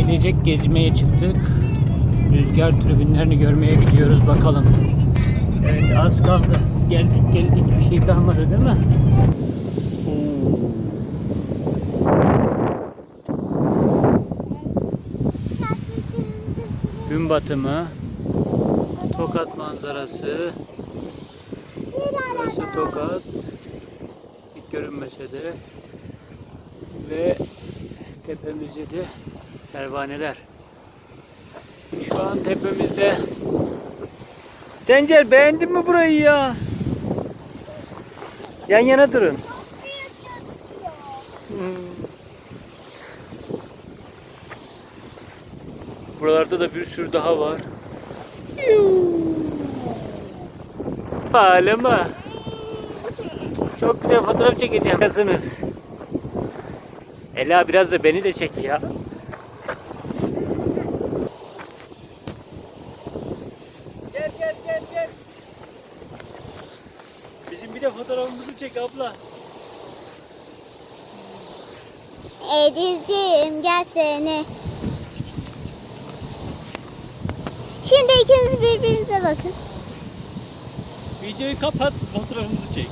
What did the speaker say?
ailecek gezmeye çıktık. Rüzgar tribünlerini görmeye gidiyoruz bakalım. Evet az kaldı. Geldik geldik bir şey kalmadı değil mi? Gün batımı, Tokat manzarası. Burası Tokat. Hiç görünmese de. Ve tepemizde de pervaneler. Şu an tepemizde. Sencer beğendin mi burayı ya? Yan yana durun. Hmm. Buralarda da bir sürü daha var. Ağlama. Çok güzel fotoğraf çekeceğim. Nasılsınız? Ela biraz da beni de çek ya. Bir de fotoğrafımızı çek abla. Edizciğim gelsene. Şimdi ikiniz birbirinize bakın. Videoyu kapat, fotoğrafımızı çek.